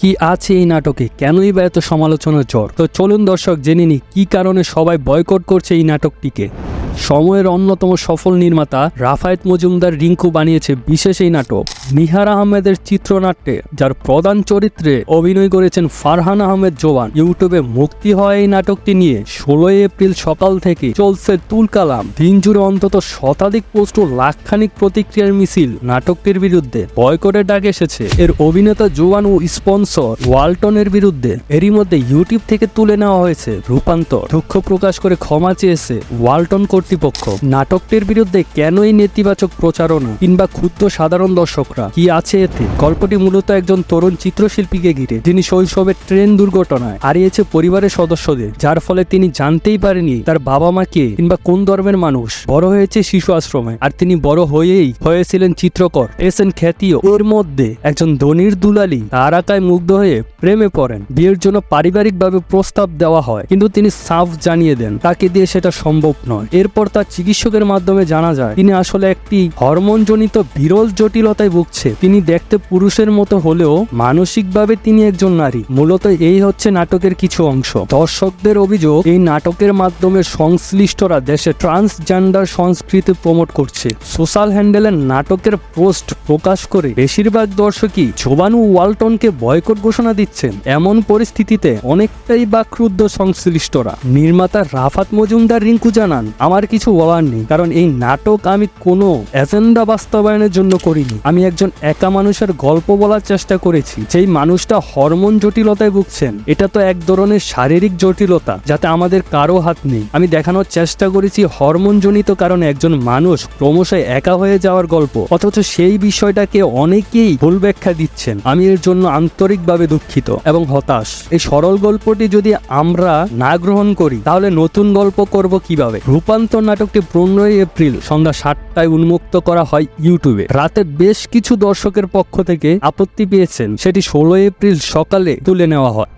কি আছে এই নাটকে? কেনই বা এত সমালোচনার জ্বর তো চলুন দর্শক, জেনে নি কি কারণে সবাই বয়কট করছে এই নাটকটিকে। সময়ের অন্যতম সফল নির্মাতা রাফায়েত মজুমদার রিঙ্কু বানিয়েছে বিশেষ এই নাটক। নিহার আহমেদের চিত্রনাট্যে, যার প্রধান চরিত্রে অভিনয় করেছেন ফারহান আহমেদ জোয়ান। ইউটিউবে মুক্তি হয় এই নাটকটি নিয়ে ষোলোই এপ্রিল সকাল থেকে চলছে তুল কালাম। দিন জুড়ে অন্তত শতাধিক পোস্ট ও লাখখানিক প্রতিক্রিয়ার মিছিল নাটকটির বিরুদ্ধে। বয়কটের ডাক এসেছে। এর অভিনেতা জোয়ান ও স্পন্সর ওয়ালটনের বিরুদ্ধে। এরই মধ্যে ইউটিউব থেকে তুলে নেওয়া হয়েছে রূপান্তর। দুঃখ প্রকাশ করে ক্ষমা চেয়েছে ওয়ালটন কর্তৃপক্ষ। নাটকটির বিরুদ্ধে কেন এই নেতিবাচক প্রচারণা কিংবা ক্ষুদ্র সাধারণ দর্শকরা? কি আছে এতে? গল্পটি মূলত একজন তরুণ চিত্রশিল্পীকে ঘিরে। যিনি শৈশবে ট্রেন দুর্ঘটনায় হারিয়েছে পরিবারের সদস্যদের, যার ফলে তিনি জানতেই পারেনি তার বাবা মাকে কিংবা কোন ধর্মের মানুষ। বড় হয়েছে শিশু আশ্রমে, আর তিনি বড় হয়েই হয়েছিলেন চিত্রকর। এসেন খ্যাতিও এর মধ্যে একজন ধনির দুলালি। তার আকায় মুগ্ধ হয়ে প্রেমে পড়েন। বিয়ের জন্য পারিবারিকভাবে প্রস্তাব দেওয়া হয়, কিন্তু তিনি সাফ জানিয়ে দেন, তাকে দিয়ে সেটা সম্ভব নয়। এরপর তার চিকিৎসকের মাধ্যমে জানা যায়, তিনি আসলে একটি হরমোনজনিত বিরল জটিলতায় ভুগছে। তিনি দেখতে পুরুষের মতো হলেও মানসিকভাবে তিনি একজন নারী। মূলত এই হচ্ছে নাটকের কিছু অংশ। দর্শকদের অভিযোগ, এই নাটকের মাধ্যমে সংশ্লিষ্টরা দেশে ট্রান্সজেন্ডার সংস্কৃতি প্রমোট করছে। সোশ্যাল হ্যান্ডেলের নাটকের পোস্ট প্রকাশ করে বেশিরভাগ দর্শকই জোবানু ওয়ালটনকে বয়কট ঘোষণা দিচ্ছেন। এমন পরিস্থিতিতে অনেকটাই বা ক্রুদ্ধ সংশ্লিষ্টরা। নির্মাতা রাফাত মজুমদার রিঙ্কু জানান, আমার কিছু বলার নেই, কারণ এই নাটক আমি কোনো এজেন্ডা বাস্তবায়নের জন্য করিনি। আমি একজন একা মানুষের গল্প বলার চেষ্টা করেছি, যেই মানুষটা হরমোন জটিলতায় ভুগছেন। এটা তো এক ধরনের শারীরিক জটিলতা, যাতে আমাদের কারও হাত নেই। আমি দেখানোর চেষ্টা করেছি হরমোনজনিত কারণে একজন মানুষ ক্রমশ একা হয়ে যাওয়ার গল্প, অথচ সেই বিষয়টাকে অনেকেই ভুল ব্যাখ্যা দিচ্ছেন। আমি এর জন্য আন্তরিকভাবে দুঃখিত এবং হতাশ। এই সরল গল্পটি যদি আমরা না গ্রহণ করি, তাহলে নতুন গল্প করব কীভাবে? রূপান্তর নাটকটি পনেরোই এপ্রিল সন্ধ্যা সাতটায় উন্মুক্ত করা হয় ইউটিউবে। রাতে বেশ কিছু দর্শকের পক্ষ থেকে আপত্তি পেয়েছেন। সেটি ষোলোই এপ্রিল সকালে তুলে নেওয়া হয়।